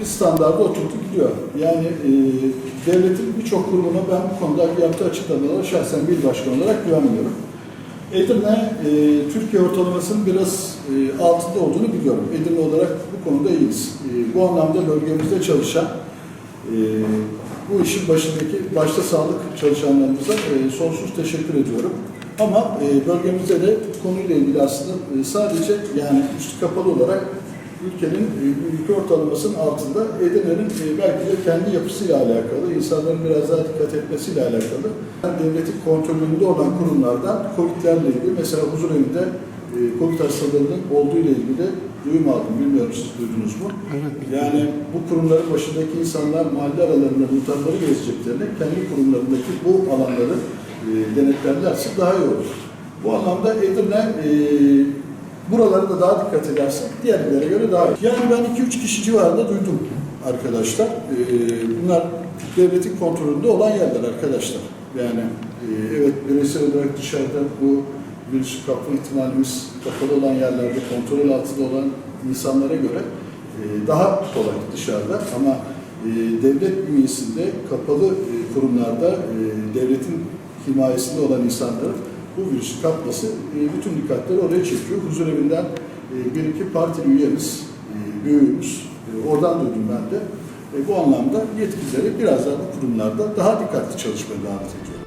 bir standarda oturtu gidiyor. Yani e, devletin birçok kurumuna ben bu konuda yaptığı açıklamalara şahsen bir başkan olarak güvenmiyorum. Edirne, e, Türkiye ortalamasının biraz e, altında olduğunu biliyorum. Edirne olarak bu konuda iyiyiz. E, bu anlamda bölgemizde çalışan, e, bu işin başındaki, başta sağlık çalışanlarımıza e, sonsuz teşekkür ediyorum. Ama e, bölgemizde de konuyla ilgili aslında e, sadece yani üstü kapalı olarak ülkenin e, ülke ortalamasının altında Edirne'nin e, belki de kendi yapısıyla alakalı, insanların biraz daha dikkat etmesiyle alakalı. Devletin kontrolünde olan kurumlardan COVID'lerle ilgili mesela huzur evinde e, COVID hastalarının olduğu ile ilgili duyum aldım. Bilmiyorum siz duydunuz mu? Yani bu kurumların başındaki insanlar mahalle aralarında muhtarları gezeceklerine kendi kurumlarındaki bu alanları denetlerlerse daha iyi olur. Bu anlamda Edirne buraları da daha dikkat ederse diğerlere göre daha iyi. Yani ben 2-3 kişi civarında duydum arkadaşlar. E, bunlar devletin kontrolünde olan yerler arkadaşlar. Yani e, evet bireysel olarak dışarıda bu virüs kapma ihtimalimiz kapalı olan yerlerde kontrol altında olan insanlara göre e, daha kolay dışarıda ama e, devlet bünyesinde kapalı kurumlarda devletin himayesinde olan insanların bu virüsü kapması e, bütün dikkatleri oraya çekiyor. Huzur evinden e, bir iki partili üyemiz, e, büyüğümüz, e, oradan duydum ben de. E, bu anlamda yetkilileri biraz daha bu kurumlarda daha dikkatli çalışmaya davet ediyor.